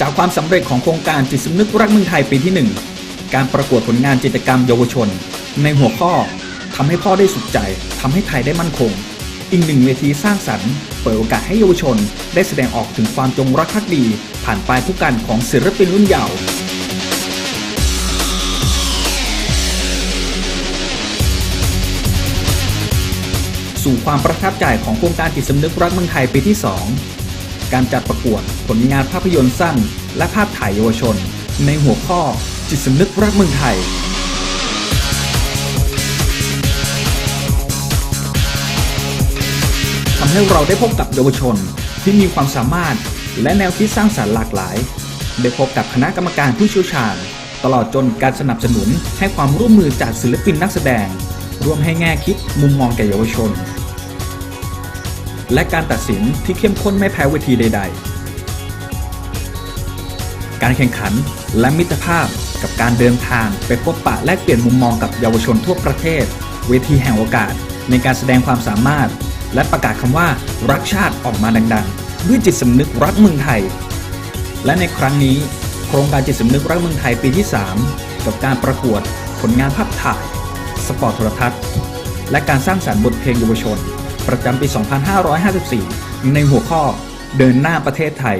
จากความสำเร็จของโครงการจิตสำนึกรักเมืองไทยปีที่ 1 การประกวดผลงานจิตรกรรมเยาวชน ในหัวข้อทำให้พ่อได้สุขใจทำให้ไทยได้มั่นคง อีกหนึ่งเวทีสร้างสรรค์ เปิดโอกาสให้เยาวชน ได้แสดงออกถึงความจงรักภักดี ผ่านปลายผู้กันของศิลปินรุ่นเยาว์สู่ความประทับใจของโครงการจิตสำนึกรักเมืองไทยปีที่ 2 การจัดประกวดผลงานภาพยนตร์สั้น และภาพถ่ายเยาวชน ในหัวข้อจิตสำนึกรักเมืองไทย ทำให้เราได้พบกับเยาวชนที่มีความสามารถและแนวคิดสร้างสรรค์หลากหลาย ได้พบกับคณะกรรมการผู้เชี่ยวชาญ ตลอดจนการสนับสนุนให้ความร่วมมือจากศิลปินนักแสดง ร่วมให้แง่คิดมุมมองแก่เยาวชน และการตัดสินที่เข้มข้นไม่แพ้เวทีใด ๆ การแข่งขันและมิตรภาพกับการเดินทางไปพบปะแลกเปลี่ยนมุมมองกับเยาวชนทั่วประเทศ เวทีแห่งโอกาสในการแสดงความสามารถ และประกาศคำว่ารักชาติออกมาดัง ๆ ด้วยจิตสำนึกรักเมืองไทย และในครั้งนี้โครงการจิตสำนึกรักเมืองไทยปีที่ 3 กับการประกวดผลงานภาพถ่าย สปอร์ตโทรทัศน์ และการสร้างสรรค์บทเพลงเยาวชน ประจำปี 2554 ในหัวข้อเดินหน้าประเทศไทย